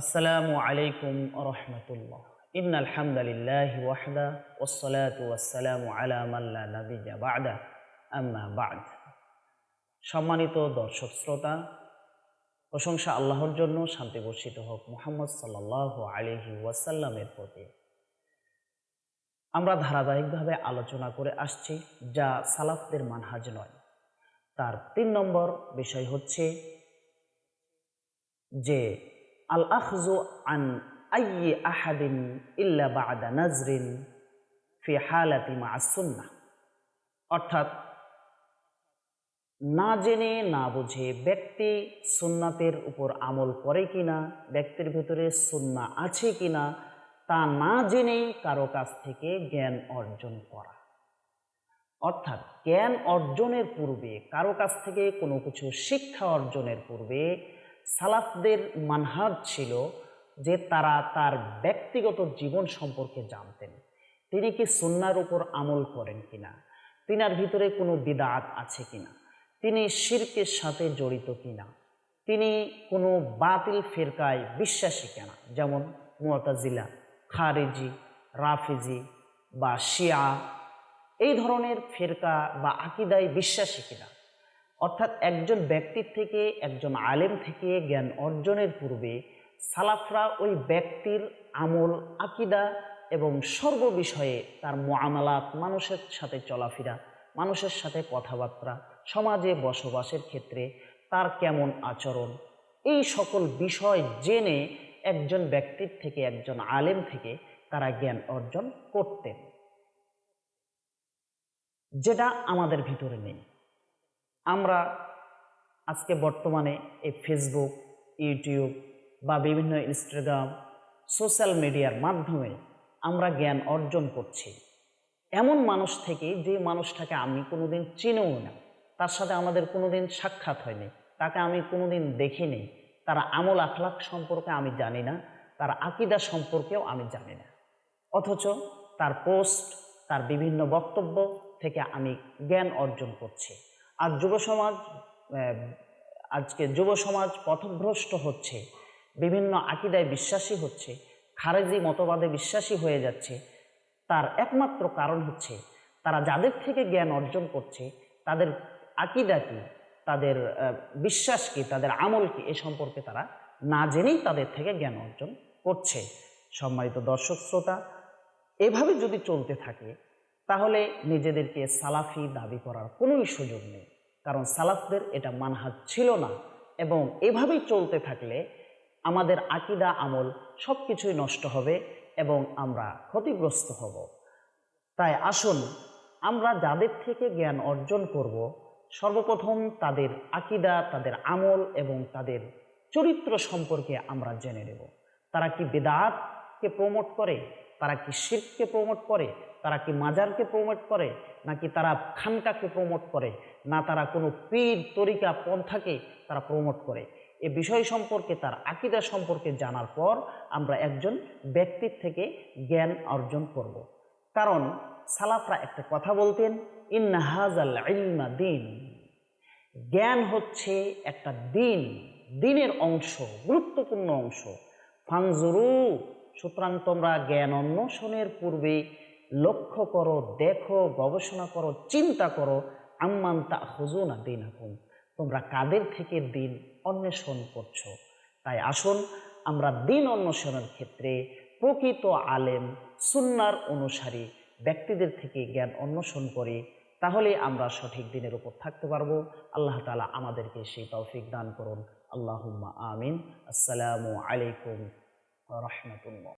আসসালামু আলাইকুম রহমতুল্লাহ। ইন আলহামদুলিল্লাহ ওয়াহদা ওসলাত ওয়াসালামু আলা মাল্লা নাবিজা বাদা। আম্মা বাদ। সম্মানিত দর্শক শ্রোতা, প্রশংসা আল্লাহর জন্য শান্তি বর্ষিত হোক মোহাম্মদ সাল্লাহ আলিহি ওয়াসাল্লামের প্রতি। আমরা ধারাবাহিকভাবে আলোচনা করে আসছি যা সালাফদের মানহাজ নয়। তার তিন নম্বর বিষয় হচ্ছে যে আল আখজু আন আইয়ি আহাদিন ইল্লা বাদা নাজরিন ফি হালাতি মা সুন্না অর্থাৎ, না জেনে না বুঝে ব্যক্তি সুন্নাতের উপর আমল করে কিনা, ব্যক্তির ভেতরে সুন্না আছে কিনা, তা না জেনেই কারও কাছ থেকে জ্ঞান অর্জন করা। অর্থাৎ, জ্ঞান অর্জনের পূর্বে, কারও কাছ থেকে কোনো কিছু শিক্ষা অর্জনের পূর্বে সালাফদের মানহাজ ছিল যে তারা তার ব্যক্তিগত জীবন সম্পর্কে জানতেন। তিনি কি সুন্নার উপর আমল করেন কিনা? তিনার ভিতরে কোনো বিদাত আছে কিনা? তিনি শিরকের সাথে জড়িত কিনা? তিনি কোনো বাতিল ফেরকায় বিশ্বাসী কেনা? যেমন মুতাজিলা, খারেজি, রাফিজি বা শিয়া, এই ধরনের ফেরকা বা আকিদায় বিশ্বাসী কিনা? অর্থাৎ একজন ব্যক্তির থেকে একজন আলেম থেকে জ্ঞান অর্জনের পূর্বে সালাফরা ওই ব্যক্তির আমল, আকিদা এবং সর্ববিষয়ে তার মোয়ামালাত মানুষের সাথে চলাফেরা, মানুষের সাথে কথাবার্তা, সমাজে বসবাসের ক্ষেত্রে তার কেমন আচরণ, এই সকল বিষয় জেনে একজন ব্যক্তির থেকে একজন আলেম থেকে তারা জ্ঞান অর্জন করতেন। যেটা আমাদের ভিতরে নেই। আমরা আজকে বর্তমানে এই ফেসবুক ইউটিউব বা বিভিন্ন ইনস্টাগ্রাম সোশ্যাল মিডিয়ার মাধ্যমে আমরা জ্ঞান অর্জন করছি। এমন মানুষ থেকে যে মানুষটাকে আমি কোনোদিন চিনেও না, তার সাথে আমাদের কোনোদিন সাক্ষাৎ হয়নি, তাকে আমি কোনোদিন দেখিনি, তার আমল আখলাক সম্পর্কে আমি জানি না, তার আকিদা সম্পর্কেও আমি জানি না। অথচ তার পোস্ট তার বিভিন্ন বক্তব্য থেকে আমি জ্ঞান অর্জন করছি। আর যুব সমাজ আজকে যুব সমাজ পথভ্রষ্ট হচ্ছে, বিভিন্ন আকিদায় বিশ্বাসী হচ্ছে, খারেজি মতবাদে বিশ্বাসী হয়ে যাচ্ছে, তার একমাত্র কারণ হচ্ছে তারা যাদের থেকে জ্ঞান অর্জন করছে, তাদের আকিদা কি, তাদের বিশ্বাস কি, তাদের আমল কি, এ সম্পর্কে তারা না জেনেই তাদের থেকে জ্ঞান অর্জন করছে। সম্মানিত দর্শক শ্রোতা, এভাবে যদি চলতে থাকে তাহলে নিজেদেরকে সালাফি দাবি করার কোনোই সুযোগ নেই। কারণ সালাফদের এটা মানহাজ ছিল না এবং এভাবেই চলতে থাকলে আমাদের আকিদা, আমল সব কিছুই নষ্ট হবে এবং আমরা ক্ষতিগ্রস্ত হব। তাই আসুন, আমরা যাদের থেকে জ্ঞান অর্জন করব, সর্বপ্রথম তাদের আকিদা, তাদের আমল এবং তাদের চরিত্র সম্পর্কে আমরা জেনে নেব। তারা কি বেদাতকে প্রমোট করে? তারা কি শিরকে প্রমোট করে? তারা কি মাজারকে প্রমোট করে, নাকি তারা খানকাকে প্রমোট করে? না তারা কোনো পীর, তরিকা, পন্থাকে তারা প্রমোট করে? এ বিষয় সম্পর্কে, তার আকিদা সম্পর্কে জানার পর আমরা একজন ব্যক্তির থেকে জ্ঞান অর্জন করব। কারণ সালাফরা একটা কথা বলতেন ইন্নাহাজাল ইলমা দিন। জ্ঞান হচ্ছে একটা দিন, দিনের অংশ, গুরুত্বপূর্ণ অংশ। ফাংজুরু সুতরাং তোমরা জ্ঞান অন্বেষণের পূর্বে লক্ষ্য করো, দেখো, গবেষণা করো, চিন্তা করো, আম্মান তা হুজুনা দিন হুম তোমরা কাদের থেকে দিন অন্বেষণ করছ? তাই আসুন, আমরা দিন অন্বেষণের ক্ষেত্রে প্রকৃত আলেম, সুন্নার অনুসারী, ব্যক্তিদের থেকে জ্ঞান অন্বেষণ করি, তাহলে আমরা সঠিক দিনের উপর থাকতে পারব। আল্লাহ তালা আমাদেরকে সেই তৌফিক দান করুন। আল্লাহুম্মা আমিন। আসসালামু আলাইকুম রহমতুল্লাহ।